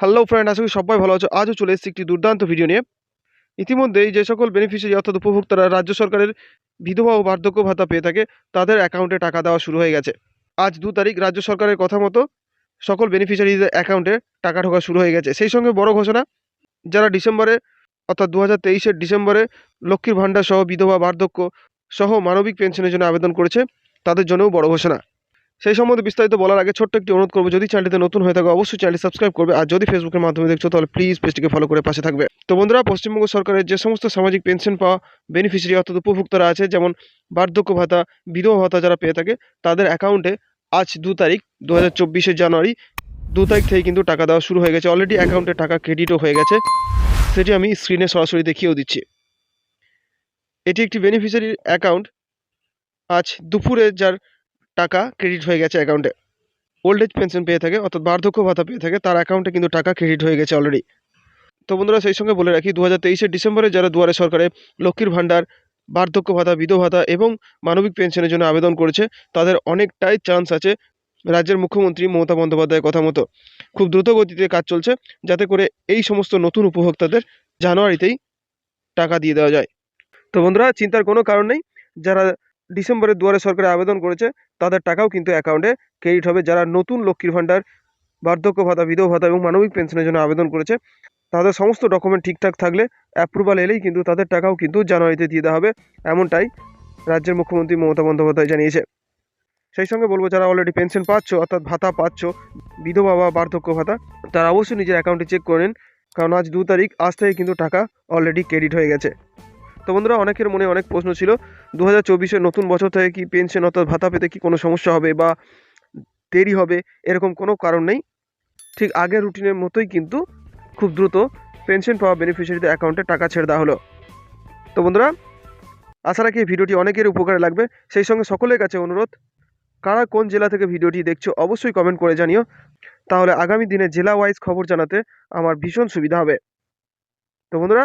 Hello friend আশা করি সবাই ভালো আছো। আজও চলে এসেছি একটি দুর্দান্ত ভিডিও নিয়ে। ইতিমধ্যেই যে সকল বেনিফিশিয়ারি অর্থাৎ উপভোক্তারা রাজ্য সরকারের বিধবা ও বার্ধক্য ভাতা পেয়ে থাকে, তাদের অ্যাকাউন্টে টাকা দেওয়া শুরু হয়ে গেছে। আজ দু তারিখ রাজ্য সরকারের কথা মতো সকল বেনিফিশিয়ারিদের অ্যাকাউন্টে টাকা ঢোকা শুরু হয়ে গেছে। সেই সঙ্গে বড় ঘোষণা, যারা ডিসেম্বরে অর্থাৎ দু হাজার ডিসেম্বরে লক্ষ্মীর ভাণ্ডার সহ বিধবা, বার্ধক্য সহ মানবিক পেনশনের জন্য আবেদন করেছে, তাদের জন্যও বড় ঘোষণা। সেই সম্বন্ধে বিস্তারিত বলার আগে ছোট্ট একটি অনুরোধ করব, যদি চ্যানেলটিতে নতুন হয়ে থাকে, অবশ্যই চ্যানেলটি সাবস্ক্রাইব করবে, আর যদি ফেসবুকের মাধ্যমে দেখছ, তাহলে প্লিজ পেজটিকে ফলো করে পাশে থাকবে। তো বন্ধুরা, পশ্চিমবঙ্গ সরকারের যে সমস্ত সামাজিক পেনশন পাওয়া বেনিফিশিয়ারি অর্থাৎ উপভোক্তারা আছে, যেমন বার্ধক্য ভাতা, বিধবা ভাতা যারা পেয়ে থাকে, তাদের অ্যাকাউন্টে আজ দু তারিখ দু হাজার জানুয়ারি, দু তারিখ থেকে কিন্তু টাকা দেওয়া শুরু হয়ে গেছে। অলরেডি অ্যাকাউন্টে টাকা ক্রেডিটও হয়ে গেছে। সেটি আমি স্ক্রিনে সরাসরি দেখিয়েও দিচ্ছি। এটি একটি বেনিফিশিয়ারির অ্যাকাউন্ট আজ দুপুরে যার টাকা ক্রেডিট হয়ে গেছে অ্যাকাউন্টে ওল্ড এজ পেনশন পেয়ে থাকে, অর্থাৎ বার্ধক্য ভাতা পেয়ে থাকে, তার অ্যাকাউন্টে কিন্তু টাকা ক্রেডিট হয়ে গেছে অলরেডি তো বন্ধুরা, সেই সঙ্গে বলে রাখি দু হাজার ডিসেম্বরে যারা দুয়ারে সরকারে লক্ষ্মীর ভাণ্ডার, বার্ধক্য ভাতা, বিধবা ভাতা এবং মানবিক পেনশনের জন্য আবেদন করেছে, তাদের অনেকটাই চান্স আছে রাজ্যের মুখ্যমন্ত্রী মমতা বন্দ্যোপাধ্যায়ের কথা মতো খুব দ্রুত গতিতে কাজ চলছে, যাতে করে এই সমস্ত নতুন উপভোক্তাদের জানুয়ারিতেই টাকা দিয়ে দেওয়া যায়। তো বন্ধুরা, চিন্তার কোনো কারণ নেই, যারা ডিসেম্বরে দুয়ারে সরকারে আবেদন করেছে, তাদের টাকাও কিন্তু অ্যাকাউন্টে ক্রেডিট হবে। যারা নতুন লক্ষ্মীর ভাণ্ডার, বার্ধক্য ভাতা, বিধবা ভাতা এবং মানবিক পেনশনের জন্য আবেদন করেছে, তাদের সমস্ত ডকুমেন্ট ঠিকঠাক থাকলে অ্যাপ্রুভাল এলেই কিন্তু তাদের টাকাও কিন্তু জানুয়ারিতে দিয়ে দেওয়া হবে, এমনটাই রাজ্যের মুখ্যমন্ত্রী মমতা বন্দ্যোপাধ্যায় জানিয়েছে। সেই সঙ্গে বলব, যারা অলরেডি পেনশন পাচ্ছ, অর্থাৎ ভাতা পাচ্ছ, বিধবা বা বার্ধক্য ভাতা, তারা অবশ্যই নিজের অ্যাকাউন্টে চেক করে নিন, কারণ আজ দু তারিখ, আজ থেকে কিন্তু টাকা অলরেডি ক্রেডিট হয়ে গেছে। তো বন্ধুরা, অনেকের মনে অনেক প্রশ্ন ছিল দু হাজার নতুন বছর থেকে কি পেনশন অর্থাৎ ভাতা পেতে কি কোনো সমস্যা হবে বা দেরি হবে, এরকম কোনো কারণ নেই। ঠিক আগের রুটিনের মতোই কিন্তু খুব দ্রুত পেনশন পাওয়া বেনিফিশিয়ারিদের অ্যাকাউন্টে টাকা ছেড়ে দেওয়া হলো। তো বন্ধুরা, আশা রাখি ভিডিওটি অনেকের উপকারে লাগবে। সেই সঙ্গে সকলের কাছে অনুরোধ, কারা কোন জেলা থেকে ভিডিওটি দেখছ অবশ্যই কমেন্ট করে জানিও। তাহলে আগামী দিনে জেলা ওয়াইজ খবর জানাতে আমার ভীষণ সুবিধা হবে। তো বন্ধুরা